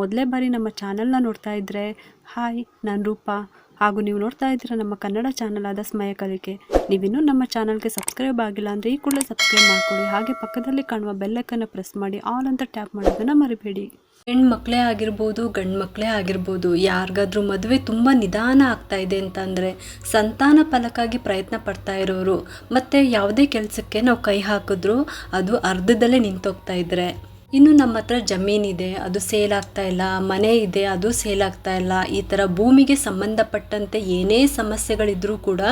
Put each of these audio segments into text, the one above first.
ಮೊದಲೇ ಬಾರಿ ನಮ್ಮ ಚಾನಲ್ನ ನೋಡ್ತಾ ಇದ್ದರೆ ಹಾಯ್, ನಾನು ರೂಪಾ. ಹಾಗೂ ನೀವು ನೋಡ್ತಾ ಇದ್ದೀರ ನಮ್ಮ ಕನ್ನಡ ಚಾನಲ್ ಆದ ಸ್ಮಯ ಕಲಿಕೆ. ನೀವಿನ್ನೂ ನಮ್ಮ ಚಾನಲ್ಗೆ ಸಬ್ಸ್ಕ್ರೈಬ್ ಆಗಿಲ್ಲ ಅಂದರೆ ಈ ಕೂಡಲೇ ಸಬ್ಸ್ಕ್ರೈಬ್ ಮಾಡ್ಕೊಳ್ಳಿ. ಹಾಗೆ ಪಕ್ಕದಲ್ಲಿ ಕಾಣುವ ಬೆಲ್ಲಕ್ಕನ್ನು ಪ್ರೆಸ್ ಮಾಡಿ, ಆಲ್ ಅಂತ ಟ್ಯಾಪ್ ಮಾಡೋದನ್ನು ಮರಿಬೇಡಿ. ಹೆಣ್ಮಕ್ಳೇ ಆಗಿರ್ಬೋದು ಗಂಡು ಮಕ್ಕಳೇ ಆಗಿರ್ಬೋದು, ಯಾರಿಗಾದ್ರೂ ಮದುವೆ ತುಂಬ ನಿಧಾನ ಆಗ್ತಾ ಇದೆ ಅಂತಂದರೆ ಸಂತಾನ ಫಲಕ್ಕಾಗಿ ಪ್ರಯತ್ನ ಪಡ್ತಾ ಇರೋರು. ಮತ್ತು ಯಾವುದೇ ಕೆಲಸಕ್ಕೆ ನಾವು ಕೈ ಹಾಕಿದ್ರೂ ಅದು ಅರ್ಧದಲ್ಲೇ ನಿಂತೋಗ್ತಾ ಇದ್ರೆ. ಇನ್ನು ನಮ್ಮ ಹತ್ರ ಜಮೀನಿದೆ, ಅದು ಸೇಲ್ ಆಗ್ತಾ ಇಲ್ಲ, ಮನೆ ಇದೆ, ಅದು ಸೇಲ್ ಆಗ್ತಾ ಇಲ್ಲ, ಈ ಥರ ಭೂಮಿಗೆ ಸಂಬಂಧಪಟ್ಟಂತೆ ಏನೇ ಸಮಸ್ಯೆಗಳಿದ್ರೂ ಕೂಡ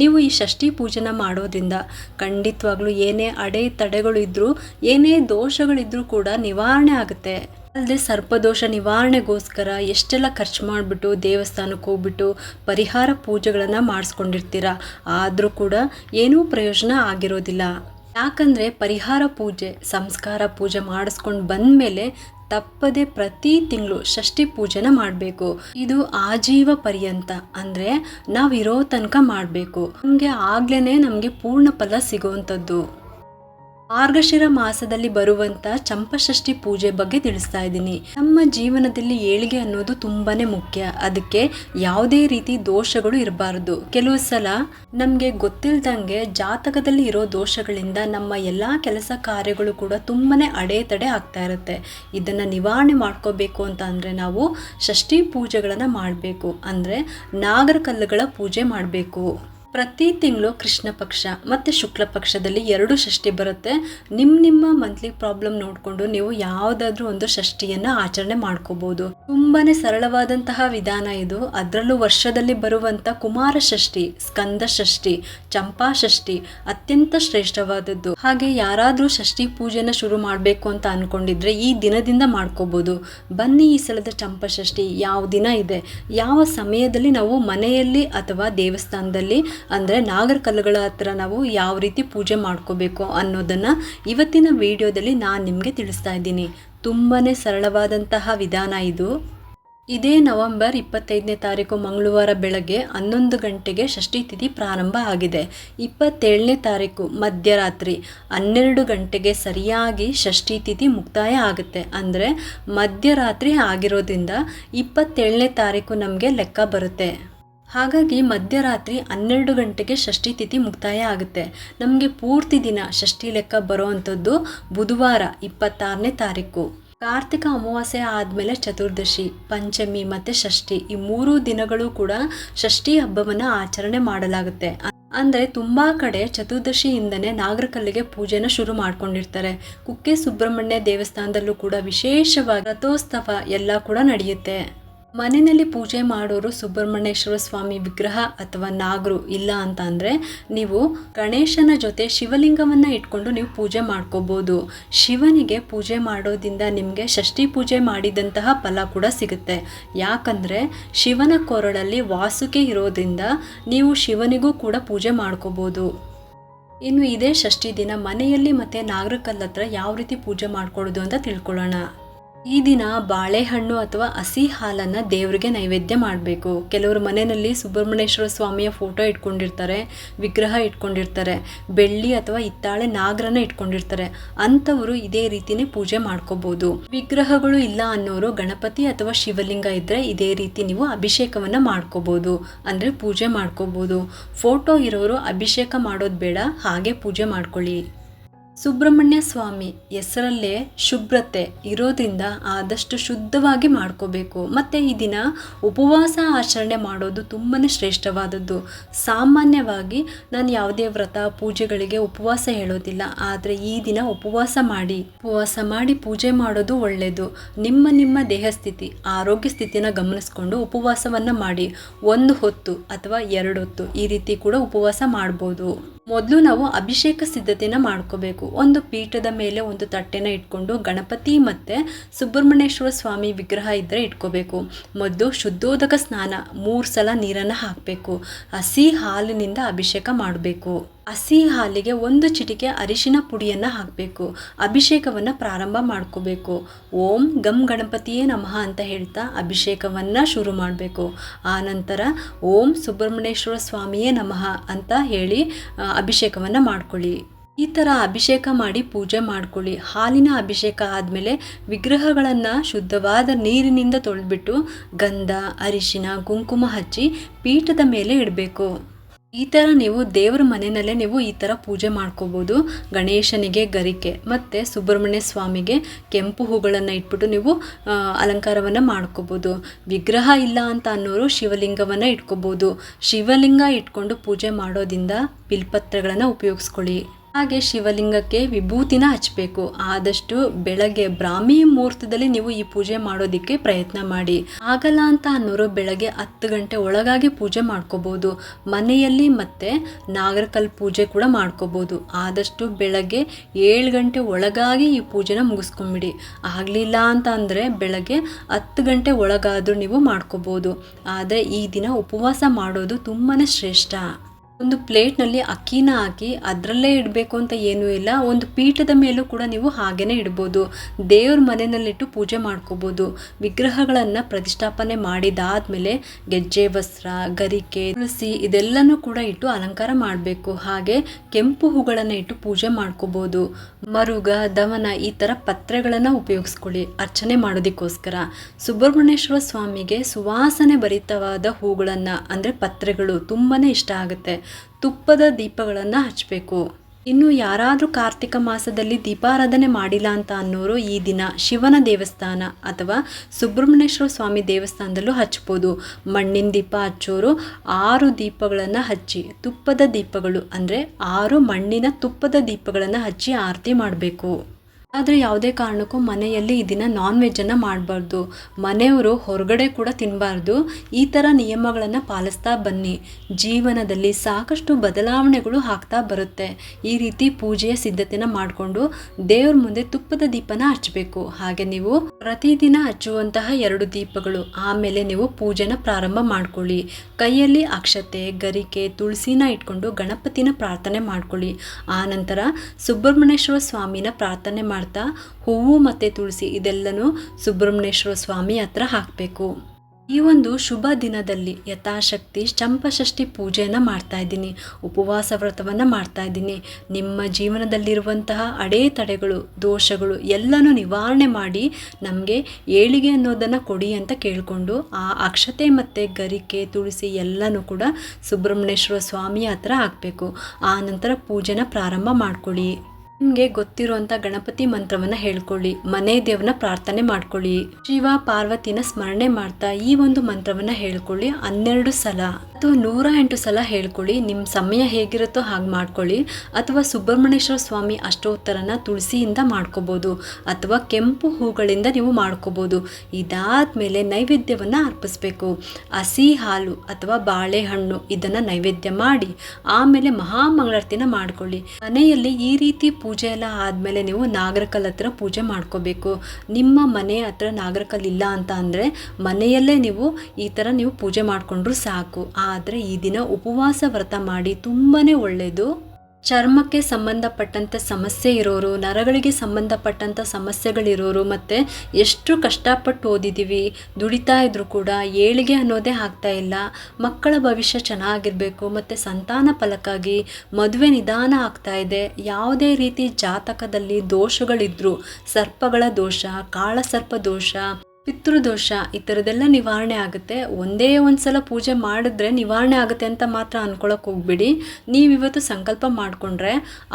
ನೀವು ಈ ಷಷ್ಠಿ ಪೂಜೆನ ಮಾಡೋದ್ರಿಂದ ಖಂಡಿತವಾಗ್ಲೂ ಏನೇ ಅಡೆ ತಡೆಗಳು ಇದ್ದರೂ ಏನೇ ದೋಷಗಳಿದ್ರೂ ಕೂಡ ನಿವಾರಣೆ ಆಗುತ್ತೆ. ಅಲ್ಲದೆ ಸರ್ಪದೋಷ ನಿವಾರಣೆಗೋಸ್ಕರ ಎಷ್ಟೆಲ್ಲ ಖರ್ಚು ಮಾಡಿಬಿಟ್ಟು ದೇವಸ್ಥಾನಕ್ಕೆ ಹೋಗ್ಬಿಟ್ಟು ಪರಿಹಾರ ಪೂಜೆಗಳನ್ನು ಮಾಡಿಸ್ಕೊಂಡಿರ್ತೀರ? ಆದರೂ ಕೂಡ ಏನೂ ಪ್ರಯೋಜನ ಆಗಿರೋದಿಲ್ಲ. ಯಾಕಂದರೆ ಪರಿಹಾರ ಪೂಜೆ, ಸಂಸ್ಕಾರ ಪೂಜೆ ಮಾಡಿಸ್ಕೊಂಡು ಬಂದಮೇಲೆ ತಪ್ಪದೆ ಪ್ರತಿ ತಿಂಗಳು ಷಷ್ಠಿ ಪೂಜೆನ ಮಾಡಬೇಕು. ಇದು ಆಜೀವ ಪರ್ಯಂತ. ಅಂದರೆ ನಾವಿರೋ ತನಕ ಮಾಡಬೇಕು. ನಮಗೆ ಆಗ್ಲೇ ನಮಗೆ ಪೂರ್ಣ ಫಲ ಸಿಗುವಂಥದ್ದು ಮಾರ್ಗಶಿರ ಮಾಸದಲ್ಲಿ ಬರುವಂತ ಚಂಪಷಷ್ಠಿ ಪೂಜೆ ಬಗ್ಗೆ ತಿಳಿಸ್ತಾ ಇದ್ದೀನಿ. ನಮ್ಮ ಜೀವನದಲ್ಲಿ ಏಳಿಗೆ ಅನ್ನೋದು ತುಂಬಾನೇ ಮುಖ್ಯ. ಅದಕ್ಕೆ ಯಾವುದೇ ರೀತಿ ದೋಷಗಳು ಇರಬಾರದು. ಕೆಲವು ಸಲ ನಮಗೆ ಗೊತ್ತಿಲ್ದಂಗೆ ಜಾತಕದಲ್ಲಿ ಇರೋ ದೋಷಗಳಿಂದ ನಮ್ಮ ಎಲ್ಲ ಕೆಲಸ ಕಾರ್ಯಗಳು ಕೂಡ ತುಂಬಾನೇ ಅಡೆತಡೆ ಆಗ್ತಾ ಇರುತ್ತೆ. ಇದನ್ನ ನಿವಾರಣೆ ಮಾಡ್ಕೋಬೇಕು ಅಂತ ನಾವು ಷಷ್ಠಿ ಪೂಜೆಗಳನ್ನ ಮಾಡಬೇಕು. ಅಂದ್ರೆ ನಾಗರ ಕಲ್ಲುಗಳ ಪೂಜೆ ಮಾಡಬೇಕು. ಪ್ರತಿ ತಿಂಗಳು ಕೃಷ್ಣ ಪಕ್ಷ ಮತ್ತು ಶುಕ್ಲ ಪಕ್ಷದಲ್ಲಿ ಎರಡು ಷಷ್ಠಿ ಬರುತ್ತೆ. ನಿಮ್ಮ ನಿಮ್ಮ ಮಂತ್ಲಿ ಪ್ರಾಬ್ಲಮ್ ನೋಡಿಕೊಂಡು ನೀವು ಯಾವುದಾದ್ರೂ ಒಂದು ಷಷ್ಠಿಯನ್ನು ಆಚರಣೆ ಮಾಡ್ಕೋಬೋದು. ತುಂಬಾನೇ ಸರಳವಾದಂತಹ ವಿಧಾನ ಇದು. ಅದರಲ್ಲೂ ವರ್ಷದಲ್ಲಿ ಬರುವಂಥ ಕುಮಾರ ಷಷ್ಠಿ, ಸ್ಕಂದ ಷಷ್ಠಿ, ಚಂಪಾ ಷಷ್ಠಿ ಅತ್ಯಂತ ಶ್ರೇಷ್ಠವಾದದ್ದು. ಹಾಗೆ ಯಾರಾದರೂ ಷಷ್ಠಿ ಪೂಜೆನ ಶುರು ಮಾಡಬೇಕು ಅಂತ ಅಂದ್ಕೊಂಡಿದ್ರೆ ಈ ದಿನದಿಂದ ಮಾಡ್ಕೋಬೋದು. ಬನ್ನಿ ಈ ಸಲದ ಚಂಪಾ ಷಷ್ಠಿ, ಯಾವ ದಿನ ಇದೆ? ಯಾವ ಸಮಯದಲ್ಲಿ ನಾವು ಮನೆಯಲ್ಲಿ ಅಥವಾ ದೇವಸ್ಥಾನದಲ್ಲಿ ಅಂದರೆ ನಾಗರ ಕಲ್ಲುಗಳ ಹತ್ರ ನಾವು ಯಾವ ರೀತಿ ಪೂಜೆ ಮಾಡ್ಕೋಬೇಕು ಅನ್ನೋದನ್ನು ಇವತ್ತಿನ ವಿಡಿಯೋದಲ್ಲಿ ನಾನು ನಿಮಗೆ ತಿಳಿಸ್ತಾ ಇದ್ದೀನಿ. ತುಂಬಾ ಸರಳವಾದಂತಹ ವಿಧಾನ ಇದು. ಇದೇ ನವೆಂಬರ್ ಇಪ್ಪತ್ತೈದನೇ ತಾರೀಕು ಮಂಗಳವಾರ ಬೆಳಗ್ಗೆ ಹನ್ನೊಂದು ಗಂಟೆಗೆ ಷಷ್ಠಿ ತಿಥಿ ಪ್ರಾರಂಭ ಆಗಿದೆ. ಇಪ್ಪತ್ತೇಳನೇ ತಾರೀಕು ಮಧ್ಯರಾತ್ರಿ ಹನ್ನೆರಡು ಗಂಟೆಗೆ ಸರಿಯಾಗಿ ಷಷ್ಠಿ ತಿಥಿ ಮುಕ್ತಾಯ ಆಗುತ್ತೆ. ಅಂದರೆ ಮಧ್ಯರಾತ್ರಿ ಆಗಿರೋದ್ರಿಂದ ಇಪ್ಪತ್ತೇಳನೇ ತಾರೀಕು ನಮಗೆ ಲೆಕ್ಕ ಬರುತ್ತೆ. ಹಾಗಾಗಿ ಮಧ್ಯರಾತ್ರಿ ಹನ್ನೆರಡು ಗಂಟೆಗೆ ಷಷ್ಠಿ ತಿಥಿ ಮುಕ್ತಾಯ ಆಗುತ್ತೆ. ನಮಗೆ ಪೂರ್ತಿ ದಿನ ಷಷ್ಠಿ ಲೆಕ್ಕ ಬರುವಂಥದ್ದು ಬುಧವಾರ ಇಪ್ಪತ್ತಾರನೇ ತಾರೀಕು. ಕಾರ್ತಿಕ ಅಮಾವಾಸ್ಯೆ ಆದಮೇಲೆ ಚತುರ್ದಶಿ, ಪಂಚಮಿ ಮತ್ತು ಷಷ್ಠಿ ಈ ಮೂರು ದಿನಗಳು ಕೂಡ ಷಷ್ಠಿ ಹಬ್ಬವನ್ನು ಆಚರಣೆ ಮಾಡಲಾಗುತ್ತೆ. ಅಂದರೆ ತುಂಬ ಕಡೆ ಚತುರ್ದಶಿಯಿಂದನೇ ನಾಗರಕಲ್ಲಿಗೆ ಪೂಜೆನ ಶುರು ಮಾಡ್ಕೊಂಡಿರ್ತಾರೆ. ಕುಕ್ಕೆ ಸುಬ್ರಹ್ಮಣ್ಯ ದೇವಸ್ಥಾನದಲ್ಲೂ ಕೂಡ ವಿಶೇಷವಾಗಿ ರಥೋತ್ಸವ ಎಲ್ಲ ಕೂಡ ನಡೆಯುತ್ತೆ. ಮನೆಯಲ್ಲಿ ಪೂಜೆ ಮಾಡೋರು ಸುಬ್ರಹ್ಮಣ್ಯೇಶ್ವರ ಸ್ವಾಮಿ ವಿಗ್ರಹ ಅಥವಾ ನಾಗರು ಇಲ್ಲ ಅಂತ ಅಂದರೆ ನೀವು ಗಣೇಶನ ಜೊತೆ ಶಿವಲಿಂಗವನ್ನು ಇಟ್ಕೊಂಡು ನೀವು ಪೂಜೆ ಮಾಡ್ಕೋಬೋದು. ಶಿವನಿಗೆ ಪೂಜೆ ಮಾಡೋದಿಂದ ನಿಮಗೆ ಷಷ್ಠಿ ಪೂಜೆ ಮಾಡಿದಂತಹ ಫಲ ಕೂಡ ಸಿಗುತ್ತೆ. ಯಾಕಂದರೆ ಶಿವನ ಕೊರಳಲ್ಲಿ ವಾಸುಕೆ ಇರೋದ್ರಿಂದ ನೀವು ಶಿವನಿಗೂ ಕೂಡ ಪೂಜೆ ಮಾಡ್ಕೋಬೋದು. ಇನ್ನು ಇದೇ ಷಷ್ಠಿ ದಿನ ಮನೆಯಲ್ಲಿ ಮತ್ತು ನಾಗರಕಲ್ಲ ಹತ್ರ ಯಾವ ರೀತಿ ಪೂಜೆ ಮಾಡ್ಕೊಳ್ಳೋದು ಅಂತ ತಿಳ್ಕೊಳ್ಳೋಣ. ಈ ದಿನ ಬಾಳೆಹಣ್ಣು ಅಥವಾ ಹಸಿ ಹಾಲನ್ನು ದೇವರಿಗೆ ನೈವೇದ್ಯ ಮಾಡಬೇಕು. ಕೆಲವರು ಮನೆಯಲ್ಲಿ ಸುಬ್ರಹ್ಮಣ್ಯೇಶ್ವರ ಸ್ವಾಮಿಯ ಫೋಟೋ ಇಟ್ಕೊಂಡಿರ್ತಾರೆ, ವಿಗ್ರಹ ಇಟ್ಕೊಂಡಿರ್ತಾರೆ, ಬೆಳ್ಳಿ ಅಥವಾ ಹಿತ್ತಾಳೆ ನಾಗರನ್ನ ಇಟ್ಕೊಂಡಿರ್ತಾರೆ. ಅಂಥವರು ಇದೇ ರೀತಿನೇ ಪೂಜೆ ಮಾಡ್ಕೋಬೋದು. ವಿಗ್ರಹಗಳು ಇಲ್ಲ ಅನ್ನೋರು ಗಣಪತಿ ಅಥವಾ ಶಿವಲಿಂಗ ಇದ್ದರೆ ಇದೇ ರೀತಿ ನೀವು ಅಭಿಷೇಕವನ್ನು ಮಾಡ್ಕೋಬೋದು. ಅಂದರೆ ಪೂಜೆ ಮಾಡ್ಕೋಬೋದು. ಫೋಟೋ ಇರೋರು ಅಭಿಷೇಕ ಮಾಡೋದು ಬೇಡ, ಹಾಗೆ ಪೂಜೆ ಮಾಡ್ಕೊಳ್ಳಿ. ಸುಬ್ರಹ್ಮಣ್ಯ ಸ್ವಾಮಿ ಹೆಸರಲ್ಲೇ ಶುಭ್ರತೆ ಇರೋದ್ರಿಂದ ಆದಷ್ಟು ಶುದ್ಧವಾಗಿ ಮಾಡ್ಕೋಬೇಕು. ಮತ್ತು ಈ ದಿನ ಉಪವಾಸ ಆಚರಣೆ ಮಾಡೋದು ತುಂಬಾ ಶ್ರೇಷ್ಠವಾದದ್ದು. ಸಾಮಾನ್ಯವಾಗಿ ನಾನು ಯಾವುದೇ ವ್ರತ, ಪೂಜೆಗಳಿಗೆ ಉಪವಾಸ ಹೇಳೋದಿಲ್ಲ. ಆದರೆ ಈ ದಿನ ಉಪವಾಸ ಮಾಡಿ. ಉಪವಾಸ ಮಾಡಿ ಪೂಜೆ ಮಾಡೋದು ಒಳ್ಳೆಯದು ನಿಮ್ಮ ನಿಮ್ಮ ದೇಹ ಸ್ಥಿತಿ, ಆರೋಗ್ಯ ಸ್ಥಿತಿನ ಗಮನಿಸ್ಕೊಂಡು ಉಪವಾಸವನ್ನು ಮಾಡಿ. ಒಂದು ಹೊತ್ತು ಅಥವಾ ಎರಡು ಹೊತ್ತು ಈ ರೀತಿ ಕೂಡ ಉಪವಾಸ ಮಾಡ್ಬೋದು. ಮೊದಲು ನಾವು ಅಭಿಷೇಕ ಸಿದ್ಧತೆನ ಮಾಡ್ಕೋಬೇಕು. ಒಂದು ಪೀಠದ ಮೇಲೆ ಒಂದು ತಟ್ಟೆನ ಇಟ್ಕೊಂಡು ಗಣಪತಿ ಮತ್ತು ಸುಬ್ರಹ್ಮಣ್ಯೇಶ್ವರ ಸ್ವಾಮಿ ವಿಗ್ರಹ ಇದ್ದರೆ ಇಟ್ಕೋಬೇಕು. ಮೊದಲು ಶುದ್ಧೋದಕ ಸ್ನಾನ, ಮೂರು ಸಲ ನೀರನ್ನು ಹಾಕಬೇಕು. ಹಸಿ ಹಾಲಿನಿಂದ ಅಭಿಷೇಕ ಮಾಡಬೇಕು. ಹಸಿ ಹಾಲಿಗೆ ಒಂದು ಚಿಟಿಕೆ ಅರಿಶಿನ ಪುಡಿಯನ್ನು ಹಾಕಬೇಕು. ಅಭಿಷೇಕವನ್ನು ಪ್ರಾರಂಭ ಮಾಡ್ಕೋಬೇಕು. ಓಂ ಗಮ್ ಗಣಪತಿಯೇ ನಮಃ ಅಂತ ಹೇಳ್ತಾ ಅಭಿಷೇಕವನ್ನು ಶುರು ಮಾಡಬೇಕು. ಆನಂತರ ಓಂ ಸುಬ್ರಹ್ಮಣ್ಯೇಶ್ವರ ಸ್ವಾಮಿಯೇ ನಮಃ ಅಂತ ಹೇಳಿ ಅಭಿಷೇಕವನ್ನು ಮಾಡ್ಕೊಳ್ಳಿ. ಈ ಥರ ಅಭಿಷೇಕ ಮಾಡಿ ಪೂಜೆ ಮಾಡ್ಕೊಳ್ಳಿ. ಹಾಲಿನ ಅಭಿಷೇಕ ಆದಮೇಲೆ ವಿಗ್ರಹಗಳನ್ನು ಶುದ್ಧವಾದ ನೀರಿನಿಂದ ತೊಳೆದ್ಬಿಟ್ಟು ಗಂಧ, ಅರಿಶಿನ, ಕುಂಕುಮ ಹಚ್ಚಿ ಪೀಠದ ಮೇಲೆ ಇಡಬೇಕು. ಈ ಥರ ನೀವು ದೇವರ ಮನೆಯಲ್ಲೇ ನೀವು ಈ ಥರ ಪೂಜೆ ಮಾಡ್ಕೋಬೋದು. ಗಣೇಶನಿಗೆ ಗರಿಕೆ ಮತ್ತು ಸುಬ್ರಹ್ಮಣ್ಯ ಸ್ವಾಮಿಗೆ ಕೆಂಪು ಹೂಗಳನ್ನು ಇಟ್ಬಿಟ್ಟು ನೀವು ಅಲಂಕಾರವನ್ನು ಮಾಡ್ಕೋಬೋದು. ವಿಗ್ರಹ ಇಲ್ಲ ಅಂತ ಅನ್ನೋರು ಶಿವಲಿಂಗವನ್ನು ಇಟ್ಕೋಬೋದು. ಶಿವಲಿಂಗ ಇಟ್ಕೊಂಡು ಪೂಜೆ ಮಾಡೋದ್ರಿಂದ ಬಿಲ್ಪತ್ರೆಗಳನ್ನು ಉಪಯೋಗಿಸ್ಕೊಳ್ಳಿ. ಹಾಗೆ ಶಿವಲಿಂಗಕ್ಕೆ ವಿಭೂತಿನ ಹಚ್ಚಬೇಕು ಆದಷ್ಟು ಬೆಳಗ್ಗೆ ಬ್ರಾಹ್ಮಿ ಮುಹೂರ್ತದಲ್ಲಿ ನೀವು ಈ ಪೂಜೆ ಮಾಡೋದಕ್ಕೆ ಪ್ರಯತ್ನ ಮಾಡಿ. ಆಗಲ್ಲ ಅಂತ ಅನ್ನೋರು ಬೆಳಗ್ಗೆ ಹತ್ತು ಗಂಟೆ ಒಳಗಾಗಿ ಪೂಜೆ ಮಾಡ್ಕೋಬಹುದು ಮನೆಯಲ್ಲಿ ಮತ್ತೆ ನಾಗರಕಲ್ ಪೂಜೆ ಕೂಡ ಮಾಡ್ಕೋಬಹುದು ಆದಷ್ಟು ಬೆಳಗ್ಗೆ ಏಳು ಗಂಟೆ ಒಳಗಾಗಿ ಈ ಪೂಜೆನ ಮುಗಿಸ್ಕೊಂಬಿಡಿ. ಆಗಲಿಲ್ಲ ಅಂತ ಅಂದರೆ ಬೆಳಗ್ಗೆ ಹತ್ತು ಗಂಟೆ ಒಳಗಾದರೂ ನೀವು ಮಾಡ್ಕೋಬಹುದು ಆದರೆ ಈ ದಿನ ಉಪವಾಸ ಮಾಡೋದು ತುಂಬಾ ಶ್ರೇಷ್ಠ. ಒಂದು ಪ್ಲೇಟ್ನಲ್ಲಿ ಅಕ್ಕಿನ ಹಾಕಿ ಅದರಲ್ಲೇ ಇಡಬೇಕು ಅಂತ ಏನೂ ಇಲ್ಲ. ಒಂದು ಪೀಠದ ಮೇಲೂ ಕೂಡ ನೀವು ಹಾಗೇನೆ ಇಡ್ಬೋದು. ದೇವ್ರ ಮನೆಯಲ್ಲಿಟ್ಟು ಪೂಜೆ ಮಾಡ್ಕೋಬೋದು. ವಿಗ್ರಹಗಳನ್ನು ಪ್ರತಿಷ್ಠಾಪನೆ ಮಾಡಿದಾದ್ಮೇಲೆ ಗೆಜ್ಜೆ, ವಸ್ತ್ರ, ಗರಿಕೆ, ತುಳಸಿ ಇದೆಲ್ಲನೂ ಕೂಡ ಇಟ್ಟು ಅಲಂಕಾರ ಮಾಡಬೇಕು. ಹಾಗೆ ಕೆಂಪು ಹೂಗಳನ್ನು ಇಟ್ಟು ಪೂಜೆ ಮಾಡ್ಕೋಬೋದು. ಮರುಗ ದವನ ಈ ಥರ ಪತ್ರೆಗಳನ್ನು ಉಪಯೋಗಿಸ್ಕೊಳ್ಳಿ. ಅರ್ಚನೆ ಮಾಡೋದಕ್ಕೋಸ್ಕರ. ಸುಬ್ರಹ್ಮಣ್ಯೇಶ್ವರ ಸ್ವಾಮಿಗೆ ಸುವಾಸನೆ ಭರಿತವಾದ ಹೂಗಳನ್ನು ಅಂದರೆ ಪತ್ರೆಗಳು ತುಂಬಾ ಇಷ್ಟ ಆಗುತ್ತೆ. ತುಪ್ಪದ ದೀಪಗಳನ್ನು ಹಚ್ಚಬೇಕು ಇನ್ನು ಯಾರಾದರೂ ಕಾರ್ತಿಕ ಮಾಸದಲ್ಲಿ ದೀಪಾರಾಧನೆ ಮಾಡಿಲ್ಲ ಅಂತ ಅನ್ನೋರು ಈ ದಿನ ಶಿವನ ದೇವಸ್ಥಾನ ಅಥವಾ ಸುಬ್ರಹ್ಮಣ್ಯೇಶ್ವರ ಸ್ವಾಮಿ ದೇವಸ್ಥಾನದಲ್ಲೂ ಹಚ್ಬೋದು. ಮಣ್ಣಿನ ದೀಪ ಹಚ್ಚೋರು ಆರು ದೀಪಗಳನ್ನು ಹಚ್ಚಿ ತುಪ್ಪದ ದೀಪಗಳು ಅಂದರೆ ಆರು ಮಣ್ಣಿನ ತುಪ್ಪದ ದೀಪಗಳನ್ನು ಹಚ್ಚಿ ಆರತಿ ಮಾಡಬೇಕು. ಆದರೆ ಯಾವುದೇ ಕಾರಣಕ್ಕೂ ಮನೆಯಲ್ಲಿ ಈ ದಿನ ನಾನ್ ವೆಜ್ಜನ್ನು ಮಾಡಬಾರ್ದು. ಮನೆಯವರು ಹೊರಗಡೆ ಕೂಡ ತಿನ್ನಬಾರ್ದು ಈ ಥರ ನಿಯಮಗಳನ್ನು ಪಾಲಿಸ್ತಾ ಬನ್ನಿ. ಜೀವನದಲ್ಲಿ ಸಾಕಷ್ಟು ಬದಲಾವಣೆಗಳು ಆಗ್ತಾ ಬರುತ್ತೆ. ಈ ರೀತಿ ಪೂಜೆಯ ಸಿದ್ಧತೆನ ಮಾಡಿಕೊಂಡು ದೇವ್ರ ಮುಂದೆ ತುಪ್ಪದ ದೀಪನ ಹಚ್ಚಬೇಕು ಹಾಗೆ ನೀವು ಪ್ರತಿದಿನ ಹಚ್ಚುವಂತಹ ಎರಡು ದೀಪಗಳು. ಆಮೇಲೆ ನೀವು ಪೂಜೆನ ಪ್ರಾರಂಭ ಮಾಡ್ಕೊಳ್ಳಿ. ಕೈಯಲ್ಲಿ ಅಕ್ಷತೆ, ಗರಿಕೆ, ತುಳಸಿನ ಇಟ್ಕೊಂಡು ಗಣಪತಿನ ಪ್ರಾರ್ಥನೆ ಮಾಡ್ಕೊಳ್ಳಿ. ಆ ನಂತರ ಸುಬ್ರಹ್ಮಣ್ಯೇಶ್ವರ ಸ್ವಾಮಿನ ಪ್ರಾರ್ಥನೆ ಮಾಡ್ತಾ ಹೂವು ಮತ್ತು ತುಳಸಿ ಇದೆಲ್ಲನೂ ಸುಬ್ರಹ್ಮಣ್ಯೇಶ್ವರ ಸ್ವಾಮಿ ಹತ್ರ ಹಾಕಬೇಕು. ಈ ಒಂದು ಶುಭ ದಿನದಲ್ಲಿ ಯಥಾಶಕ್ತಿ ಚಂಪಷಷ್ಠಿ ಪೂಜೆಯನ್ನು ಮಾಡ್ತಾ ಇದ್ದೀನಿ. ಉಪವಾಸ ವ್ರತವನ್ನು ಮಾಡ್ತಾ ಇದ್ದೀನಿ. ನಿಮ್ಮ ಜೀವನದಲ್ಲಿರುವಂತಹ ಅಡೆತಡೆಗಳು ದೋಷಗಳು ಎಲ್ಲನೂ ನಿವಾರಣೆ ಮಾಡಿ ನಮಗೆ ಏಳಿಗೆ ಅನ್ನೋದನ್ನು ಕೊಡಿ ಅಂತ ಕೇಳಿಕೊಂಡು ಆ ಅಕ್ಷತೆ ಮತ್ತು ಗರಿಕೆ, ತುಳಸಿ ಎಲ್ಲನೂ ಕೂಡ ಸುಬ್ರಹ್ಮಣ್ಯೇಶ್ವರ ಸ್ವಾಮಿಯ ಹತ್ರ ಹಾಕಬೇಕು. ಆ ನಂತರ ಪೂಜೆನ ಪ್ರಾರಂಭ ಮಾಡ್ಕೊಳ್ಳಿ. ನಿಮಗೆ ಗೊತ್ತಿರುವಂತ ಗಣಪತಿ ಮಂತ್ರವನ್ನ ಹೇಳ್ಕೊಳ್ಳಿ. ಮನೆ ದೇವನ ಪ್ರಾರ್ಥನೆ ಮಾಡ್ಕೊಳ್ಳಿ. ಶಿವ ಪಾರ್ವತಿನ ಸ್ಮರಣೆ ಮಾಡ್ತಾ ಈ ಒಂದು ಮಂತ್ರವನ್ನ ಹೇಳ್ಕೊಳ್ಳಿ ಹನ್ನೆರಡು ಸಲ ಅಥವಾ ನೂರ ಎಂಟು ಸಲ ಹೇಳ್ಕೊಳ್ಳಿ. ನಿಮ್ಮ ಸಮಯ ಹೇಗಿರುತ್ತೋ ಹಾಗೆ ಮಾಡ್ಕೊಳ್ಳಿ. ಅಥವಾ ಸುಬ್ರಹ್ಮಣ್ಯೇಶ್ವರ ಸ್ವಾಮಿ ಅಷ್ಟೋತ್ತರನ ತುಳಸಿಯಿಂದ ಮಾಡ್ಕೋಬೋದು. ಅಥವಾ ಕೆಂಪು ಹೂಗಳಿಂದ ನೀವು ಮಾಡ್ಕೋಬೋದು. ಇದಾದ್ಮೇಲೆ ನೈವೇದ್ಯವನ್ನ ಅರ್ಪಿಸ್ಬೇಕು. ಹಸಿ ಹಾಲು ಅಥವಾ ಬಾಳೆಹಣ್ಣು ಇದನ್ನ ನೈವೇದ್ಯ ಮಾಡಿ ಆಮೇಲೆ ಮಹಾಮಂಗಳಾರತಿನ ಮಾಡ್ಕೊಳ್ಳಿ. ಮನೆಯಲ್ಲಿ ಈ ರೀತಿ ಪೂಜೆ ಎಲ್ಲ ಆದಮೇಲೆ ನೀವು ನಾಗರಕಲ್ ಹತ್ರ ಪೂಜೆ ಮಾಡ್ಕೋಬೇಕು. ನಿಮ್ಮ ಮನೆ ಹತ್ರ ನಾಗರಕಲ್ ಇಲ್ಲ ಅಂತ ಅಂದರೆ ಮನೆಯಲ್ಲೇ ನೀವು ಈ ಥರ ನೀವು ಪೂಜೆ ಮಾಡಿಕೊಂಡ್ರು ಸಾಕು. ಆದರೆ ಈ ದಿನ ಉಪವಾಸ ವ್ರತ ಮಾಡಿ ತುಂಬಾ ಒಳ್ಳೆಯದು ಚರ್ಮಕ್ಕೆ ಸಂಬಂಧಪಟ್ಟಂಥ ಸಮಸ್ಯೆ ಇರೋರು, ನರಗಳಿಗೆ ಸಂಬಂಧಪಟ್ಟಂಥ ಸಮಸ್ಯೆಗಳಿರೋರು, ಮತ್ತು ಎಷ್ಟು ಕಷ್ಟಪಟ್ಟು ಓದಿದ್ದೀವಿ ದುಡಿತಾ ಇದ್ದರೂ ಕೂಡ ಏಳಿಗೆ ಅನ್ನೋದೇ ಆಗ್ತಾ ಇಲ್ಲ. ಮಕ್ಕಳ ಭವಿಷ್ಯ ಚೆನ್ನಾಗಿರಬೇಕು, ಮತ್ತು ಸಂತಾನ ಫಲಕ್ಕಾಗಿ ಮದುವೆ ನಿಧಾನ ಆಗ್ತಾ ಇದೆ. ಯಾವುದೇ ರೀತಿ ಜಾತಕದಲ್ಲಿ ದೋಷಗಳಿದ್ರು, ಸರ್ಪಗಳ ದೋಷ, ಕಾಳಸರ್ಪ ದೋಷ ಪಿತೃದೋಷ ಈ ಥರದ್ದೆಲ್ಲ ನಿವಾರಣೆ ಆಗುತ್ತೆ. ಒಂದೇ ಒಂದು ಸಲ ಪೂಜೆ ಮಾಡಿದ್ರೆ ನಿವಾರಣೆ ಆಗುತ್ತೆ ಅಂತ ಮಾತ್ರ ಅನ್ಕೊಳಕ್ಕೆ ಹೋಗ್ಬಿಡಿ. ನೀವಿವತ್ತು ಸಂಕಲ್ಪ ಮಾಡಿಕೊಂಡ್ರೆ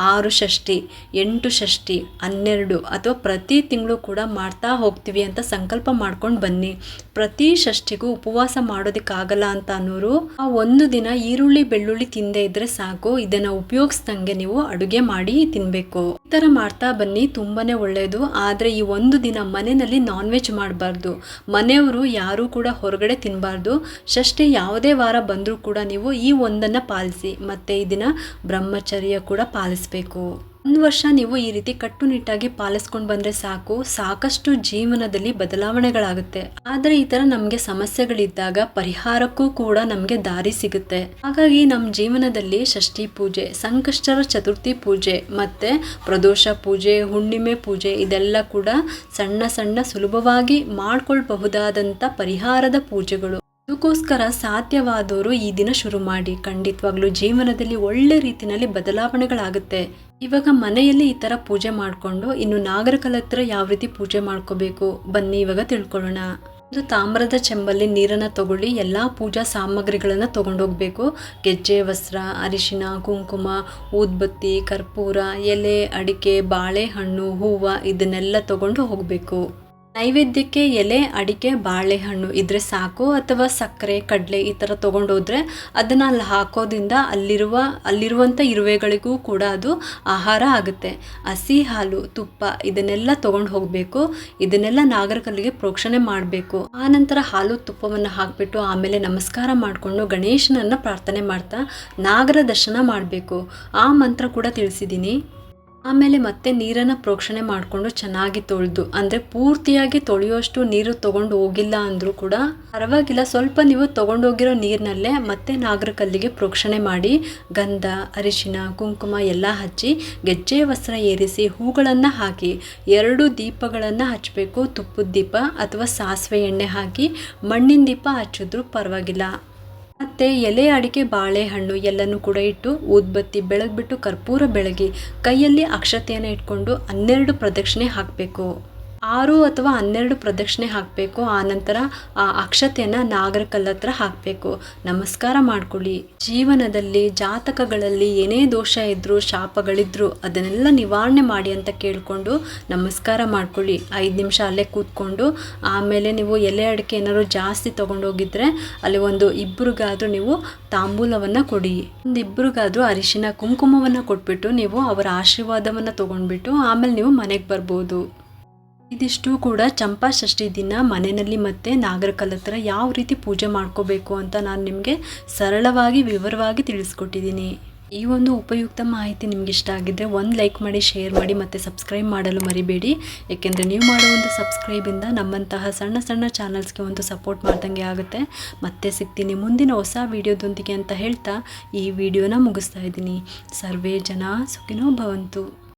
ಆರು ಷಷ್ಠಿ, ಎಂಟು ಷಷ್ಠಿ, ಹನ್ನೆರಡು ಅಥವಾ ಪ್ರತಿ ತಿಂಗಳು ಕೂಡ ಮಾಡ್ತಾ ಹೋಗ್ತೀವಿ ಅಂತ ಸಂಕಲ್ಪ ಮಾಡ್ಕೊಂಡು ಬನ್ನಿ. ಪ್ರತಿ ಷಷ್ಠಿಗೂ ಉಪವಾಸ ಮಾಡೋದಕ್ಕಾಗಲ್ಲ ಅಂತ ಅನ್ನೋರು, ಆ ಒಂದು ದಿನ ಈರುಳ್ಳಿ, ಬೆಳ್ಳುಳ್ಳಿ ತಿಂದೇ ಇದ್ರೆ ಸಾಕು. ಇದನ್ನು ಉಪಯೋಗಿಸ್ದಂಗೆ ನೀವು ಅಡುಗೆ ಮಾಡಿ ತಿನ್ನಬೇಕು ಈ ಥರ ಮಾಡ್ತಾ ಬನ್ನಿ, ತುಂಬಾನೇ ಒಳ್ಳೆಯದು ಆದರೆ ಈ ಒಂದು ದಿನ ಮನೆಯಲ್ಲಿ ನಾನ್ ವೆಜ್ ಮಾಡಬಾರ್ದು. ಮನೆಯವರು ಯಾರೂ ಕೂಡ ಹೊರಗಡೆ ತಿನ್ನಬಾರ್ದು ಷಷ್ಠಿ ಯಾವುದೇ ವಾರ ಬಂದರೂ ಕೂಡ ನೀವು ಈ ಒಂದನ್ನು ಪಾಲಿಸಿ, ಮತ್ತು ಈ ದಿನ ಬ್ರಹ್ಮಚರ್ಯ ಕೂಡ ಪಾಲಿಸಬೇಕು. ಒಂದು ವರ್ಷ ನೀವು ಈ ರೀತಿ ಕಟ್ಟುನಿಟ್ಟಾಗಿ ಪಾಲಿಸ್ಕೊಂಡು ಬಂದರೆ ಸಾಕು. ಸಾಕಷ್ಟು ಜೀವನದಲ್ಲಿ ಬದಲಾವಣೆಗಳಾಗುತ್ತೆ. ಆದರೆ ಈ ತರ ನಮಗೆ ಸಮಸ್ಯೆಗಳಿದ್ದಾಗ ಪರಿಹಾರಕ್ಕೂ ಕೂಡ ನಮಗೆ ದಾರಿ ಸಿಗುತ್ತೆ. ಹಾಗಾಗಿ ನಮ್ಮ ಜೀವನದಲ್ಲಿ ಷಷ್ಠಿ ಪೂಜೆ, ಸಂಕಷ್ಟರ ಚತುರ್ಥಿ ಪೂಜೆ, ಮತ್ತೆ ಪ್ರದೋಷ ಪೂಜೆ, ಹುಣ್ಣಿಮೆ ಪೂಜೆ ಇದೆಲ್ಲ ಕೂಡ ಸಣ್ಣ ಸಣ್ಣ ಸುಲಭವಾಗಿ ಮಾಡ್ಕೊಳ್ಬಹುದಾದಂಥ ಪರಿಹಾರದ ಪೂಜೆಗಳು. ಅದಕ್ಕೋಸ್ಕರ ಸಾಧ್ಯವಾದವರು ಈ ದಿನ ಶುರು ಮಾಡಿ. ಖಂಡಿತವಾಗ್ಲೂ ಜೀವನದಲ್ಲಿ ಒಳ್ಳೆ ರೀತಿಯಲ್ಲಿ ಬದಲಾವಣೆಗಳಾಗುತ್ತೆ. ಇವಾಗ ಮನೆಯಲ್ಲಿ ಈ ಥರ ಪೂಜೆ ಮಾಡಿಕೊಂಡು ಇನ್ನು ನಾಗರಕಲ ಹತ್ರ ಯಾವ ರೀತಿ ಪೂಜೆ ಮಾಡ್ಕೋಬೇಕು? ಬನ್ನಿ, ಇವಾಗ ತಿಳ್ಕೊಳ್ಳೋಣ. ಒಂದು ತಾಮ್ರದ ಚೆಂಬಲ್ಲಿ ನೀರನ್ನು ತಗೊಳ್ಳಿ, ಎಲ್ಲ ಪೂಜಾ ಸಾಮಗ್ರಿಗಳನ್ನು ತಗೊಂಡೋಗ್ಬೇಕು. ಗೆಜ್ಜೆ, ವಸ್ತ್ರ, ಅರಿಶಿನ, ಕುಂಕುಮ, ಊದ್ಬತ್ತಿ, ಕರ್ಪೂರ, ಎಲೆ, ಅಡಿಕೆ, ಬಾಳೆಹಣ್ಣು, ಹೂವು, ಇದನ್ನೆಲ್ಲ ತಗೊಂಡು ಹೋಗಬೇಕು. ನೈವೇದ್ಯಕ್ಕೆ ಎಲೆ, ಅಡಿಕೆ, ಬಾಳೆಹಣ್ಣು ಇದ್ರೆ ಸಾಕು, ಅಥವಾ ಸಕ್ಕರೆ, ಕಡಲೆ ಈ ಥರ ತೊಗೊಂಡೋದ್ರೆ ಅದನ್ನ ಅಲ್ಲಿ ಹಾಕೋದ್ರಿಂದ ಅಲ್ಲಿರುವ ಅಲ್ಲಿರುವಂಥ ಇರುವೆಗಳಿಗೂ ಕೂಡ ಅದು ಆಹಾರ ಆಗುತ್ತೆ. ಹಸಿ ಹಾಲು, ತುಪ್ಪ ಇದನ್ನೆಲ್ಲ ತೊಗೊಂಡು ಹೋಗಬೇಕು. ಇದನ್ನೆಲ್ಲ ನಾಗರಿಕರಿಗೆ ಪ್ರೋಕ್ಷಣೆ ಮಾಡಬೇಕು. ಆನಂತರ ಹಾಲು, ತುಪ್ಪವನ್ನು ಹಾಕಿಬಿಟ್ಟು ಆಮೇಲೆ ನಮಸ್ಕಾರ ಮಾಡಿಕೊಂಡು ಗಣೇಶನನ್ನು ಪ್ರಾರ್ಥನೆ ಮಾಡ್ತಾ ನಾಗರ ದರ್ಶನ ಮಾಡಬೇಕು. ಆ ಮಂತ್ರ ಕೂಡ ತಿಳಿಸಿದ್ದೀನಿ. ಆಮೇಲೆ ಮತ್ತೆ ನೀರನ್ನು ಪ್ರೋಕ್ಷಣೆ ಮಾಡಿಕೊಂಡು ಚೆನ್ನಾಗಿ ತೊಳೆದು, ಅಂದರೆ ಪೂರ್ತಿಯಾಗಿ ತೊಳೆಯುವಷ್ಟು ನೀರು ತೊಗೊಂಡು ಹೋಗಿಲ್ಲ ಅಂದರೂ ಕೂಡ ಪರವಾಗಿಲ್ಲ. ಸ್ವಲ್ಪ ನೀವು ತೊಗೊಂಡೋಗಿರೋ ನೀರಿನಲ್ಲೇ ಮತ್ತೆ ನಾಗರಕಲ್ಲಿಗೆ ಪ್ರೋಕ್ಷಣೆ ಮಾಡಿ, ಗಂಧ, ಅರಿಶಿನ, ಕುಂಕುಮ ಎಲ್ಲ ಹಚ್ಚಿ, ಗೆಜ್ಜೆ, ವಸ್ತ್ರ ಏರಿಸಿ, ಹೂಗಳನ್ನು ಹಾಕಿ, ಎರಡು ದೀಪಗಳನ್ನು ಹಚ್ಚಬೇಕು ತುಪ್ಪದ ದೀಪ ಅಥವಾ ಸಾಸಿವೆ ಎಣ್ಣೆ ಹಾಕಿ ಮಣ್ಣಿನ ದೀಪ ಹಚ್ಚಿದ್ರೂ ಪರವಾಗಿಲ್ಲ. ಮತ್ತು ಎಲೆ ಅಡಿಕೆ ಬಾಳೆಹಣ್ಣು ಎಲ್ಲನೂ ಕೂಡ ಇಟ್ಟು ಊದ್ಬತ್ತಿ ಬೆಳಗ್ಬಿಟ್ಟು ಕರ್ಪೂರ ಬೆಳಗಿ ಕೈಯಲ್ಲಿ ಅಕ್ಷತೆಯನ್ನು ಇಟ್ಕೊಂಡು ಹನ್ನೆರಡು ಪ್ರದಕ್ಷಿಣೆ ಹಾಕಬೇಕು. ಆರು ಅಥವಾ ಹನ್ನೆರಡು ಪ್ರದಕ್ಷಿಣೆ ಹಾಕಬೇಕು. ಆನಂತರ ಆ ಅಕ್ಷತೆಯನ್ನು ನಾಗರ ಹತ್ರ ಹಾಕಬೇಕು. ನಮಸ್ಕಾರ ಮಾಡ್ಕೊಳ್ಳಿ. ಜೀವನದಲ್ಲಿ ಜಾತಕಗಳಲ್ಲಿ ಏನೇ ದೋಷ ಇದ್ದರೂ ಶಾಪಗಳಿದ್ರು ಅದನ್ನೆಲ್ಲ ನಿವಾರಣೆ ಮಾಡಿ ಅಂತ ಕೇಳಿಕೊಂಡು ನಮಸ್ಕಾರ ಮಾಡ್ಕೊಳ್ಳಿ. ಐದು ನಿಮಿಷ ಅಲ್ಲೇ ಕೂತ್ಕೊಂಡು, ಆಮೇಲೆ ನೀವು ಎಲೆ ಅಡಿಕೆ ಏನಾದ್ರು ಜಾಸ್ತಿ ತೊಗೊಂಡೋಗಿದ್ರೆ ಅಲ್ಲಿ ಒಂದು ಇಬ್ಬರಿಗಾದರೂ ನೀವು ತಾಂಬೂಲವನ್ನು ಕೊಡಿ. ಒಂದು ಇಬ್ಬರಿಗಾದರೂ ಅರಿಶಿನ, ಕುಂಕುಮವನ್ನು ಕೊಟ್ಬಿಟ್ಟು ನೀವು ಅವರ ಆಶೀರ್ವಾದವನ್ನು ತೊಗೊಂಡ್ಬಿಟ್ಟು ಆಮೇಲೆ ನೀವು ಮನೆಗೆ ಬರ್ಬೋದು. ಇದಿಷ್ಟು ಕೂಡ ಚಂಪಾ ಷಷ್ಠಿ ದಿನ ಮನೆಯಲ್ಲಿ ಮತ್ತೆ ನಾಗರಕಲ್ ಹತ್ರ ಯಾವ ರೀತಿ ಪೂಜೆ ಮಾಡ್ಕೋಬೇಕು ಅಂತ ನಾನು ನಿಮಗೆ ಸರಳವಾಗಿ ವಿವರವಾಗಿ ತಿಳಿಸ್ಕೊಟ್ಟಿದ್ದೀನಿ. ಈ ಒಂದು ಉಪಯುಕ್ತ ಮಾಹಿತಿ ನಿಮ್ಗೆ ಇಷ್ಟ ಆಗಿದ್ದರೆ ಒಂದು ಲೈಕ್ ಮಾಡಿ, ಶೇರ್ ಮಾಡಿ ಮತ್ತು ಸಬ್ಸ್ಕ್ರೈಬ್ ಮಾಡಲು ಮರಿಬೇಡಿ. ಏಕೆಂದರೆ ನೀವು ಮಾಡೋ ಒಂದು ಸಬ್ಸ್ಕ್ರೈಬಿಂದ ನಮ್ಮಂತಹ ಸಣ್ಣ ಸಣ್ಣ ಚಾನಲ್ಸ್ಗೆ ಒಂದು ಸಪೋರ್ಟ್ ಮಾಡ್ದಂಗೆ ಆಗುತ್ತೆ. ಮತ್ತೆ ಸಿಗ್ತೀನಿ ಮುಂದಿನ ಹೊಸ ವಿಡಿಯೋದೊಂದಿಗೆ ಅಂತ ಹೇಳ್ತಾ ಈ ವಿಡಿಯೋನ ಮುಗಿಸ್ತಾ ಇದ್ದೀನಿ. ಸರ್ವೇ ಜನ ಸುಖಿನೋ ಭವಂತು.